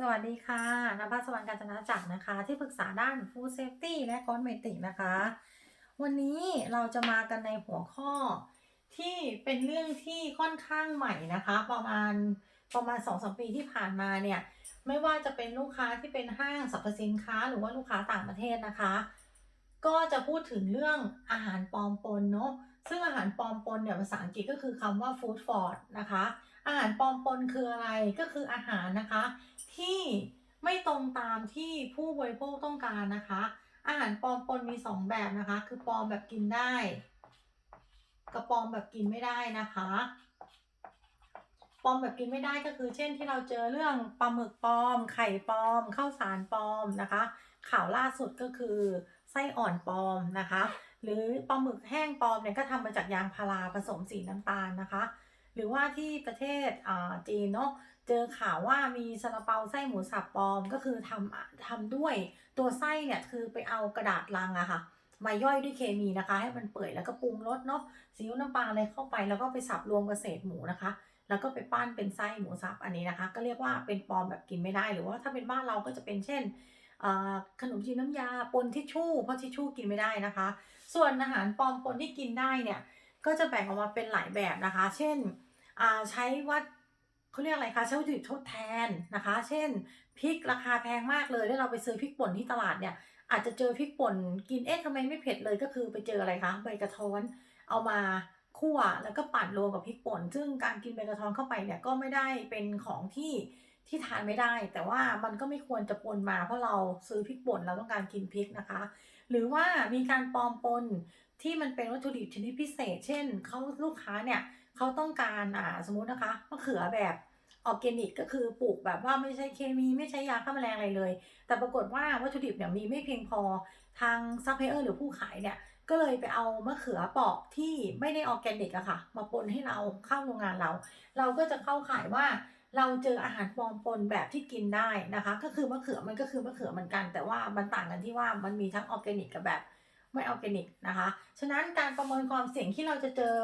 สวัสดีค่ะนภัสสวรรณกาญจนาจักรนะคะ ที่ปรึกษาด้าน Food Safety และ Cosmetic นะคะ วันนี้เราจะมากันในหัวข้อที่เป็นเรื่องที่ค่อนข้างใหม่นะคะ ประมาณประมาณ2องสปีที่ผ่านมาเนี่ย ไม่ว่าจะเป็นลูกค้าที่เป็นห้างสรรพสินค้า หรือว่าลูกค้าต่างประเทศนะคะ ก็จะพูดถึงเรื่องอาหารปลอมปนเนาะซึ่งอาหารปลอมปนเนี่ยภาษาอังกฤษก็คือคำว่า food fraud นะคะ อาหารปลอมปนคืออะไรก็คืออาหารนะคะ ที่ไม่ตรงตามที่ผู้บริโภคต้องการนะคะ อาหารปลอมปนมี 2 แบบนะคะ คือปลอมแบบกินได้กับปลอมแบบกินไม่ได้นะคะปลอมแบบกินไม่ได้ก็คือ เช่นที่เราเจอเรื่องปลาหมึกปลอม ไข่ปลอมข้าวสารปลอมนะคะ ข่าวล่าสุดก็คือไส้อ่อนปลอมนะคะ หรือปลาหมึกแห้งปลอมเนี่ยก็ทำมาจากยางพาราผสมสีน้ำตาลนะคะ หรือว่าที่ประเทศจีนเนาะเจอข่าวว่ามีซาลาเปาไส้หมูสับปลอมก็คือทำทำด้วยตัวไส้เนี่ยคือไปเอากระดาษลังอะค่ะมาย่อยด้วยเคมีนะคะ ให้มันเปื่อยแล้วก็ปรุงรสเนาะซีอิ๊วน้ำปลาอะไรเข้าไปแล้วก็ไปสับรวมกับเศษหมูนะคะ แล้วก็ไปปั้นเป็นไส้หมูสับอันนี้นะคะ ก็เรียกว่าเป็นปลอมแบบกินไม่ได้หรือว่าถ้าเป็นบ้านเราก็จะเป็นเช่นขนมจีนน้ำยาปนทิชชู่เพราะทิชชู่กินไม่ได้นะคะ ส่วนอาหารปลอมปนที่กินได้เนี่ยก็จะแบ่งออกมาเป็นหลายแบบนะคะ เช่น ใช้วัดเขาเรียกอะไรคะใช้วัตถุดิบทดแทนนะคะ เช่นพริกราคาแพงมากเลยแล้วเราไปซื้อพริกป่นที่ตลาดเนี่ยอาจจะเจอพริกป่นกินเอ๊ะทำไมไม่เผ็ดเลยก็คือไปเจออะไรคะใบกระท้อนเอามาคั่วแล้วก็ปั่นรวมกับพริกป่น ซึ่งการกินใบกระท้อนเข้าไปเนี่ยก็ไม่ได้เป็นของที่ที่ทานไม่ได้ แต่ว่ามันก็ไม่ควรจะปนมาเพราะเราซื้อพริกป่นเราต้องการกินพริกนะคะ หรือว่ามีการปลอมปนที่มันเป็นวัตถุดิบชนิดพิเศษ เช่นเขาลูกค้าเนี่ย เขาต้องการอ่าสมมตินะคะมะเขือแบบออร์แกนิกก็คือปลูกแบบว่าไม่ใช่เคมีไม่ใช้ยาฆ่าแมลงอะไรเลย แต่ปรากฏว่าวัตถุดิบเนี่ยมีไม่เพียงพอทางซัพพลายเออร์หรือผู้ขายเนี่ยก็เลยไปเอามะเขือปาะที่ไม่ได้ออร์แกนิกอะค่ะ มาปนให้เราเข้าโรงงานเรา เราก็จะเข้าขายว่าเราเจออาหารปลอมปนแบบที่กินได้นะคะ ก็คือมะเขือมันก็คือมะเขือเหมือนกัน แต่ว่ามันต่างกันที่ว่ามันมีทั้งออร์แกนิกกับแบบไม่ออร์แกนิกนะคะ ฉะนั้นการประเมินความเสี่ยงที่เราจะเจอ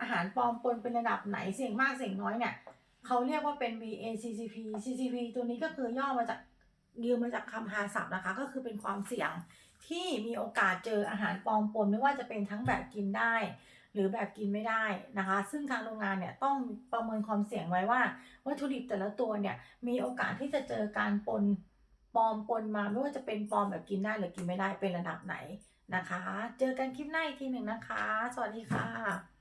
อาหารปลอมปนเป็นระดับไหนเสี่ยงมากเสี่ยงน้อยเนี่ยเขาเรียกว่าเป็น VACCP CCP ตัวนี้ก็คือย่อมาจากยืมมาจากคำฮาศัพท์นะคะ ก็คือเป็นความเสี่ยงที่มีโอกาสเจออาหารปลอมปนไม่ว่าจะเป็นทั้งแบบกินได้ หรือแบบกินไม่ได้นะคะ ซึ่งทางโรงงานเนี่ยต้องประเมินความเสี่ยงไว้ว่า วัตถุดิบแต่ละตัวเนี่ยมีโอกาสที่จะเจอการปนปลอมปนมาไม่ว่าจะเป็นปลอมแบบกินได้หรือกินไม่ได้เป็นระดับไหนนะคะ เจอกันคลิปหน้าอีกทีหนึ่งนะคะ สวัสดีค่ะ